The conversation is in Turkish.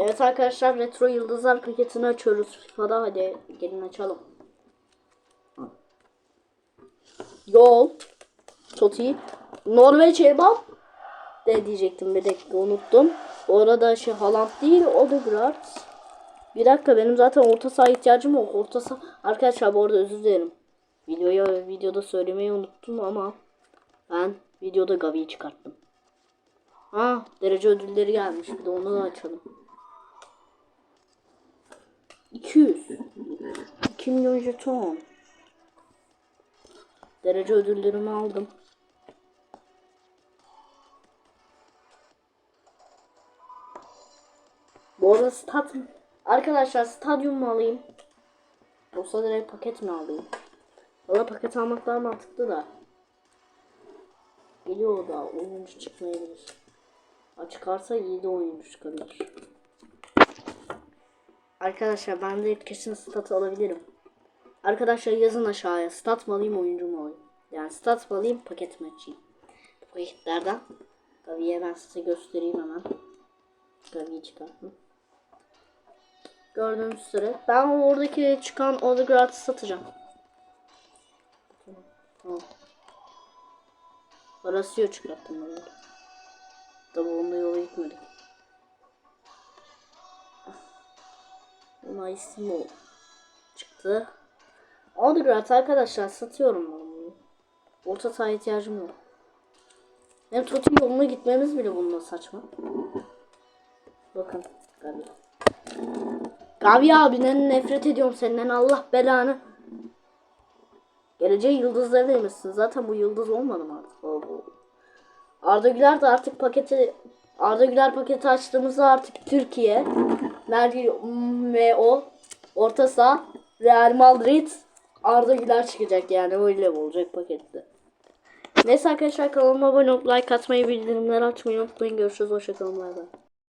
Evet arkadaşlar retro yıldızlar paketini açıyoruz FIFA'da hadi gelin açalım. Yol. Totti. Norveç Ebap. De diyecektim bir dakika unuttum. Orada şey Haaland değil Odegaard. Bir dakika benim zaten orta saha ihtiyacım yok. Orta saha... Arkadaşlar bu arada özür dilerim. Videoya videoda söylemeyi unuttum ama ben videoda Gavi'yi çıkarttım. Ha derece ödülleri gelmiş. Bir de onu da açalım. 200. 2 milyon jeton. Derece ödüllerimi aldım. Bu arada stat Arkadaşlar stadyum mu alayım? Yoksa direkt paket mi alayım? Valla paket almak daha mantıklı da. Geliyor o da oyuncu çıkmayabilir. Ha, çıkarsa iyi de oyuncu çıkabilir. Arkadaşlar ben de kesin stat alabilirim. Arkadaşlar yazın aşağıya stat mı alayım oyuncu mu alayım? Yani stat mı alayım paket mi açayım? Paketlerden Gavi'ye ben size göstereyim hemen. Gavi'yi çıkarttım. Gördüğünüz üzere ben oradaki çıkan Odegaard'ı satacağım. Tamam. Parası yok çıkarttım. Tabi onda yola gitmedik. Buna isim o. Çıktı. Odegaard arkadaşlar satıyorum ben bunu. Orta saha ihtiyacım yok. Hem Totti yoluna gitmemiz bile bununla saçma. Bakın. Gavi. Gavi abiden nefret ediyorum senden Allah belanı. Geleceğe yıldızları demişsin. Zaten bu yıldız olmadı mı artık? Arda Güler de artık paketi Arda Güler paketi açtığımızda artık Türkiye Merkez ve o orta saha Real Madrid Arda Güler çıkacak yani öyle olacak pakette. Neyse arkadaşlar kanalıma abone olup like atmayı bildirimleri açmayı unutmayın. Görüşürüz. Hoşçakalın. Bay bay.